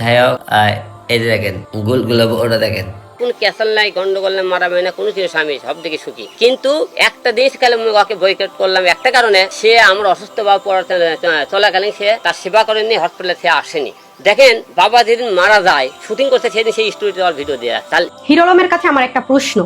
যাই হোক এই যে দেখেন গুলগুলো ওটা দেখেন। কোন ক্যাসাল নাই গন্ডগোল নাই মারামারি না কোনো কিছু স্বামী সব দিকে সুখী। কিন্তু একটা দেশ কালে ওকে বয়কট করলাম একটা কারণে সে আমার অসুস্থ বা পড়া চলাকালীন সে তার সেবা করেননি হসপিটালে সে আসেনি। দেখেন বাবা যেদিন মারা যায় শুটিং করতে সেদিন সেই স্টুডিওতে আমার ভিডিও দেওয়া তাহলে হিরো আলমের কাছে আমার একটা প্রশ্ন।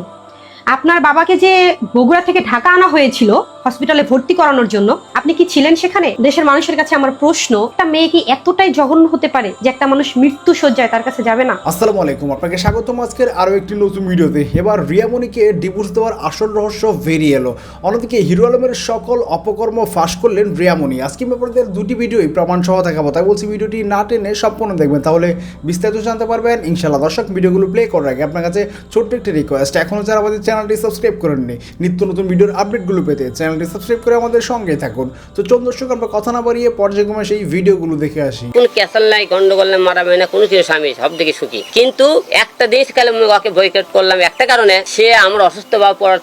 আপনার বাবাকে যে বগুড়া থেকে ঢাকা আনা হয়েছিল হসপিটালে ভর্তি করানোর জন্য আপনি কি ছিলেন সেখানে? দেশের মানুষের কাছে আমার প্রশ্ন, একটা মেয়ে কি এতটাই জঘন্য হতে পারে যে একটা মানুষ মৃত্যু সজ্জায় তার কাছে যাবে না? আসসালামু আলাইকুম, আপনাকে স্বাগতম আজকের আরও একটি নতুন ভিডিওতে। এবার রিয়ামণিকে ডিভোর্স দেওয়ার আসল রহস্য বেরিয়ে এলো। অন্যদিকে হিরো আলমের সকল অপকর্ম ফাঁস করলেন রিয়ামণি আজকে আপনাদের দুটি ভিডিওই প্রমাণ সহ দেখাবো। তাই বলছি ভিডিওটি না টেনে সম্পূর্ণ দেখবেন। তাহলে বিস্তারিত জানতে পারবেন। ইনশাল্লাহ দর্শক, ভিডিওগুলো প্লে করার আগে আপনার কাছে ছোট্ট একটি রিকোয়েস্ট এখনও যারা আমাদের চ্যানেলটি সাবস্ক্রাইব করেননি, নিত্য নতুন ভিডিওর আপডেটগুলো পেতে চ্যানেলটি সাবস্ক্রাইব করে আমাদের সঙ্গে থাকুন। তো চন্দ্র দর্শক, আমরা কথা না বাড়িয়ে পর্যায়ক্রমে সেই ভিডিওগুলো দেখে আসি। কোন ক্যাসাল নাই গন্ডগোল নাই মারামারি না, কোনো কিছু স্বামী সব দিকে সুখী। কিন্তু একটা দেশ কালে ওকে বয়কট করলাম, একটা কারণে সে আমার অসুস্থ বা পড়া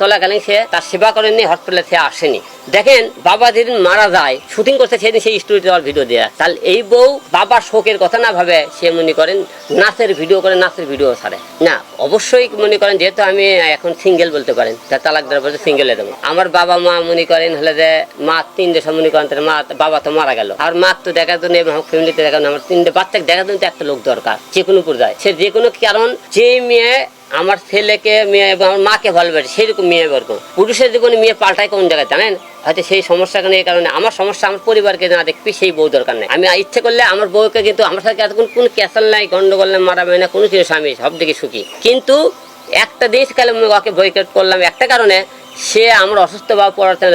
চলাকালীন সে তার সেবা করেননি হসপিটালে সে আসেনি। দেখেন, বাবা যেদিন মারা যায় শুটিং করতে সেদিন সেই স্টুডিওতে আমার ভিডিও দেওয়া তাহলে এই বউ বাবার শোকের কথা না ভাবে সে মনে করেন, নাচের ভিডিও করে, নাচের ভিডিও ছাড়ে। না, অবশ্যই মনে করেন, যেহেতু আমি এখন সিঙ্গেল বলতে পারেন, তা তালাক দেওয়ার পরে সিঙ্গেলে দেবো আমার বাবা মা মনে করেন হলে যে, মা তিন দেশ মনে করেন মা, বাবা তো মারা গেল। আর মা তো দেখার জন্য এবং ফ্যামিলিতে দেখার আমার তিনটে বাচ্চাকে দেখার জন্য একটা লোক দরকার, যে কোনো পর্যায়ে। সে যে কোনো কারণ, যে মেয়ে আমার ছেলেকে, মেয়ে এবং আমার মাকে ভালোবাসে, সেরকম মেয়ে বরকম পুরুষের জীবনে মেয়ে পাল্টায় কোন জায়গায়, জানেন? হয়তো সেই সমস্যা কারণে এই কারণে, আমার সমস্যা আমার পরিবারকে না দেখবি, সেই বউ দরকার নেই। আমি ইচ্ছে করলে আমার বউকে কিন্তু, আমার সাথে এতক্ষণ কোনো ক্যাসাল নাই, গন্ডগোল নাই, মারামারি না কোনো কিছু স্বামী সব দিকে সুখী। কিন্তু একটা দেশ কালে ওকে বয়কট করলাম, একটা কারণে সে আমরা অসুস্থ বা পড়াতে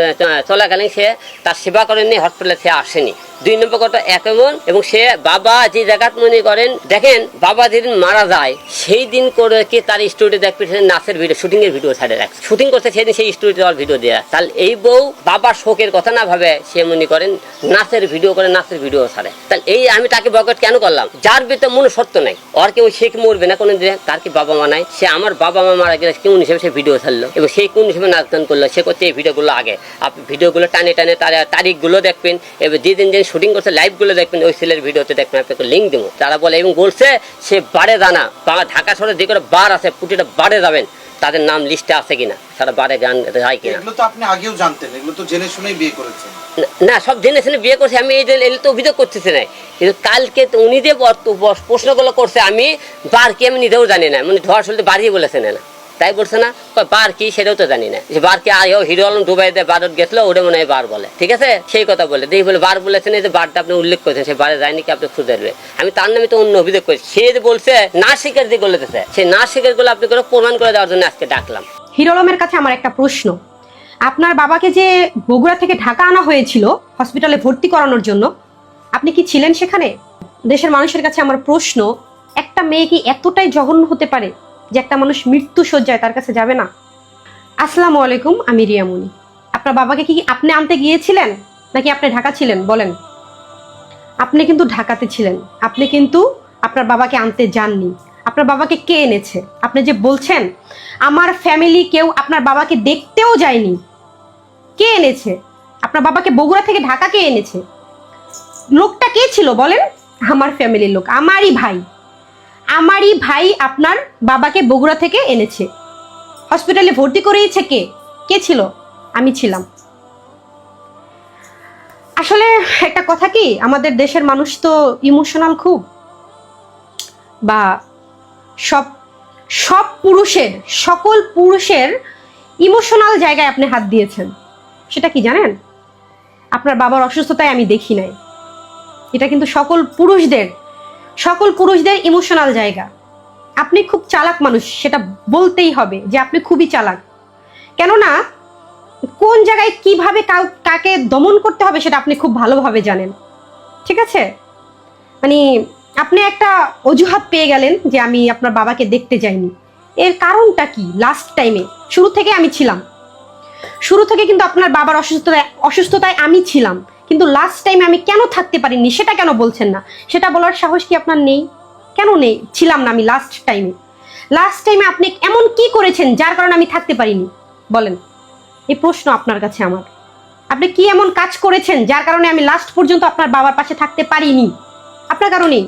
চলাকালীন সে তার সেবা করেনি হসপিটালে সে আসেনি। দুই নম্বর কথা এক এমন এবং সে বাবা যে জায়গাত মনে করেন, দেখেন বাবা যেদিন মারা যায়, সেই দিন করে কি তার স্টুডিও দেখবে নাচের ভিডিও শুটিং এর ভিডিও ছাড়ে রাখছে। শুটিং করতে সেদিন সেই স্টুডিওতে আমার ভিডিও দেওয়া তাহলে এই বউ বাবার শোকের কথা না ভাবে, সে মনে করেন নাচের ভিডিও করে নাচের ভিডিও ছাড়ে। তাহলে এই আমি তাকে বয়কট কেন করলাম? যার ভিতরে মনে সত্য নাই। ওর কেউ সে কি মরবে না কোনো দিনে তার কি বাবা মা নাই? সে আমার বাবা মা মারা গেলে কোন হিসেবে সে ভিডিও ছাড়লো? এবং সেই কোন হিসেবে নাচ গান করল? সে করতে এই ভিডিওগুলো আগে। আপনি ভিডিওগুলো টানে টানে তার, তারিখগুলো দেখবেন। এবার যেদিন যেদিন শুটিং করছে লাইভগুলো দেখবেন ওই ছেলের ভিডিওতে দেখবেন আপনাকে লিঙ্ক দেবো। তারা বলে এবং বলছে সে বারে দানা। বা ঢাকা শহরে যে কোনো বার আছে প্রতিটা বারে যাবেন তাদের নাম লিস্টে আছে কিনা? তারা বারে গান যায় কিনা? এগুলো তো আপনি আগেও জানতেন এগুলো তো জেনে শুনেই বিয়ে করেছেন। না- সব জেনে শুনে বিয়ে করছে আমি এই যে এলে তো অভিযোগ করতেছি না। কিন্তু কালকে তো উনি যে প্রশ্নগুলো করছে আমি বার কি আমি নিজেও জানি না মানে ধর শুনতে বাড়িয়ে বলেছে না না তাই বলছে না, কয়, বার কি সেটাও তো জানি না। যে বার কি আর হিরো আলম দুবাই দিয়ে বারত গেছিল, ওটা মনে হয় বার বলে। ঠিক আছে? সেই কথা বলে। দেখি বলে, বার বলেছেন যে বারটা আপনি উল্লেখ করেছেন, সে বারে যায়নি কি আপনি খুঁজে দেবে আমি তার নামে তো অন্য অভিযোগ করেছি। সে যে বলছে, না স্বীকার দিয়ে বলেছে সেই না স্বীকারগুলো আপনি করে প্রমাণ করে দেওয়ার জন্য আজকে ডাকলাম। হিরো আলমের কাছে আমার একটা প্রশ্ন। আপনার বাবাকে যে বগুড়া থেকে ঢাকা আনা হয়েছিল, হসপিটালে ভর্তি করানোর জন্য, আপনি কি ছিলেন সেখানে? দেশের মানুষের কাছে আমার প্রশ্ন, একটা মেয়ে কি এতটাই জঘন্য হতে পারে? যে একটা মানুষ মৃত্যু সজ্জায় তার কাছে যাবে না। আসসালামু আলাইকুম, আমি রিয়ামণি। আপনার বাবাকে কি আপনি আনতে গিয়েছিলেন? নাকি আপনি ঢাকা ছিলেন? বলেন। আপনি কিন্তু ঢাকাতে ছিলেন। আপনি কিন্তু আপনার বাবাকে আনতে যাননি। আপনার বাবাকে কে এনেছে? আপনি যে বলছেন, আমার ফ্যামিলি কেউ আপনার বাবাকে দেখতেও যায়নি। কে এনেছে? আপনার বাবাকে বগুড়া থেকে ঢাকা কে এনেছে? লোকটা কে ছিল বলেন? আমার ফ্যামিলির লোক, আমারই ভাই। আমারই ভাই আপনার বাবাকে বগুড়া থেকে এনেছে। হসপিটালে ভর্তি করিয়েছে কে? কে ছিল? আমি ছিলাম। আসলে একটা কথা কি, আমাদের দেশের মানুষ তো ইমোশনাল খুব। বা সব সব পুরুষের, সকল পুরুষের ইমোশনাল জায়গায় আপনি হাত দিয়েছেন। সেটা কি জানেন? আপনার বাবার অসুস্থতায় আমি দেখি নাই। এটা কিন্তু সকল পুরুষদের সকল পুরুষদের ইমোশনাল জায়গা। আপনি খুব চালাক মানুষ, সেটা বলতেই হবে যে আপনি খুবই চালাক। কেননা, কোন জায়গায় কীভাবে কাউ, কাকে দমন করতে হবে সেটা আপনি খুব ভালোভাবে জানেন। ঠিক আছে? মানে আপনি একটা অজুহাত পেয়ে গেলেন যে আমি আপনার বাবাকে দেখতে যাইনি। এর কারণটা কি? লাস্ট টাইমে শুরু থেকে আমি ছিলাম। শুরু থেকে কিন্তু আপনার বাবার অসুস্থতায় অসুস্থতায় আমি ছিলাম। কিন্তু লাস্ট টাইমে আমি কেন থাকতে পারিনি সেটা কেন বলছেন না? সেটা বলার সাহস কি আপনার নেই? কেন নেই? ছিলাম না আমি লাস্ট টাইমে লাস্ট টাইমে আপনি এমন কি করেছেন যার কারণে আমি থাকতে পারিনি? বলেন। এই প্রশ্ন আপনার কাছে আমার। আপনি কি এমন কাজ করেছেন যার কারণে আমি লাস্ট পর্যন্ত আপনার বাবার পাশে থাকতে পারিনি? আপনার কারণেই